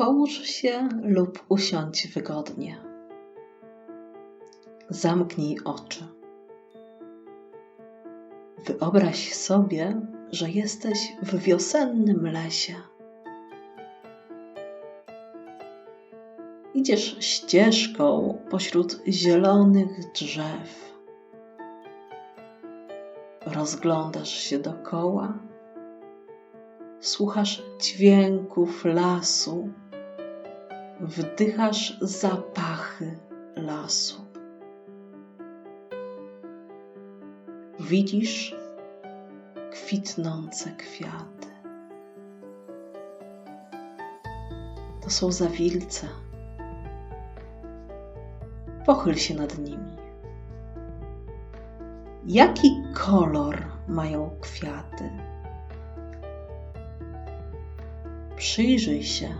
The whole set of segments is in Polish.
Połóż się lub usiądź wygodnie. Zamknij oczy. Wyobraź sobie, że jesteś w wiosennym lesie. Idziesz ścieżką pośród zielonych drzew. Rozglądasz się dokoła, słuchasz dźwięków lasu, wdychasz zapachy lasu. Widzisz kwitnące kwiaty. To są zawilce. Pochyl się nad nimi. Jaki kolor mają kwiaty? Przyjrzyj się,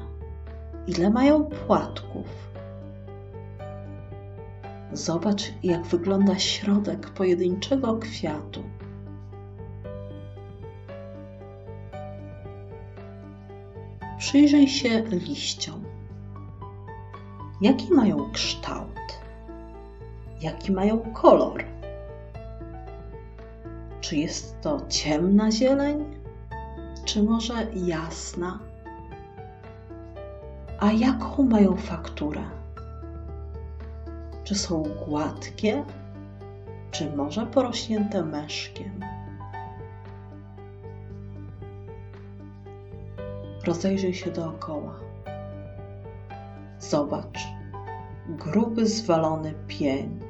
ile mają płatków. Zobacz, jak wygląda środek pojedynczego kwiatu. Przyjrzyj się liściom. Jaki mają kształt? Jaki mają kolor? Czy jest to ciemna zieleń, czy może jasna? A jaką mają fakturę? Czy są gładkie, czy może porośnięte meszkiem? Rozejrzyj się dookoła. Zobacz, gruby, zwalony pień.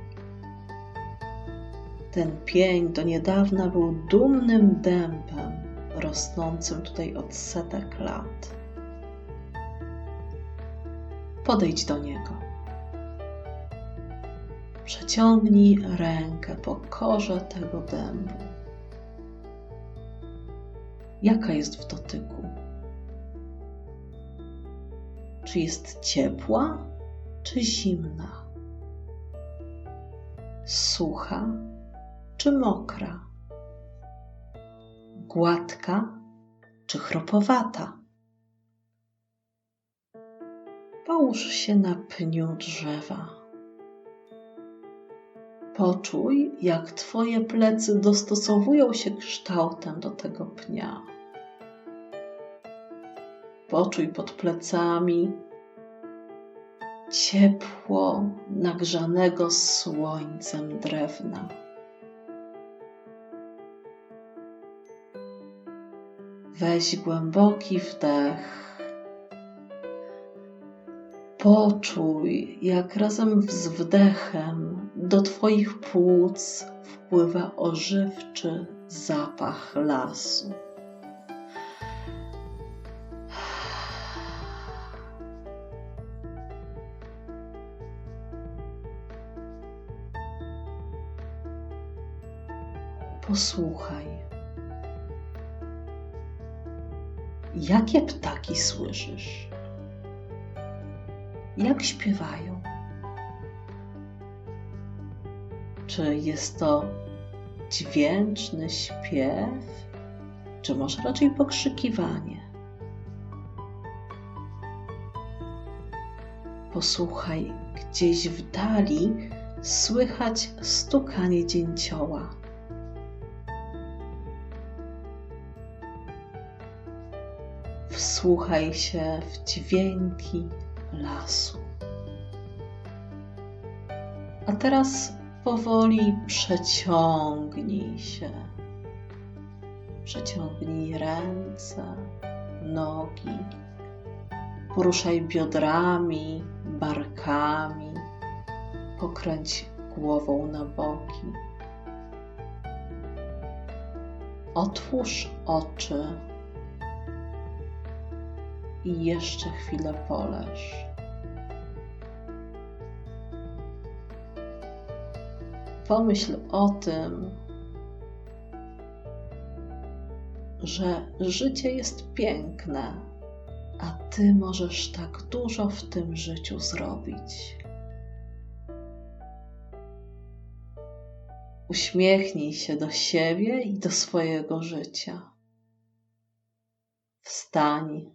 Ten pień do niedawna był dumnym dębem rosnącym tutaj od setek lat. Podejdź do niego. Przeciągnij rękę po korze tego dębu. Jaka jest w dotyku? Czy jest ciepła, czy zimna? Sucha, czy mokra? Gładka, czy chropowata? Połóż się na pniu drzewa. Poczuj, jak Twoje plecy dostosowują się kształtem do tego pnia. Poczuj pod plecami ciepło nagrzanego słońcem drewna. Weź głęboki wdech. Poczuj, jak razem z wdechem do Twoich płuc wpływa ożywczy zapach lasu. Posłuchaj. Jakie ptaki słyszysz? Jak śpiewają? Czy jest to dźwięczny śpiew, czy może raczej pokrzykiwanie? Posłuchaj, gdzieś w dali słychać stukanie dzięcioła. Wsłuchaj się w dźwięki lasu. A teraz powoli przeciągnij się. Przeciągnij ręce, nogi. Poruszaj biodrami, barkami. Pokręć głową na boki. Otwórz oczy i jeszcze chwilę poleż. Pomyśl o tym, że życie jest piękne, a ty możesz tak dużo w tym życiu zrobić. Uśmiechnij się do siebie i do swojego życia. Wstań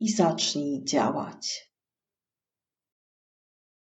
i zacznij działać.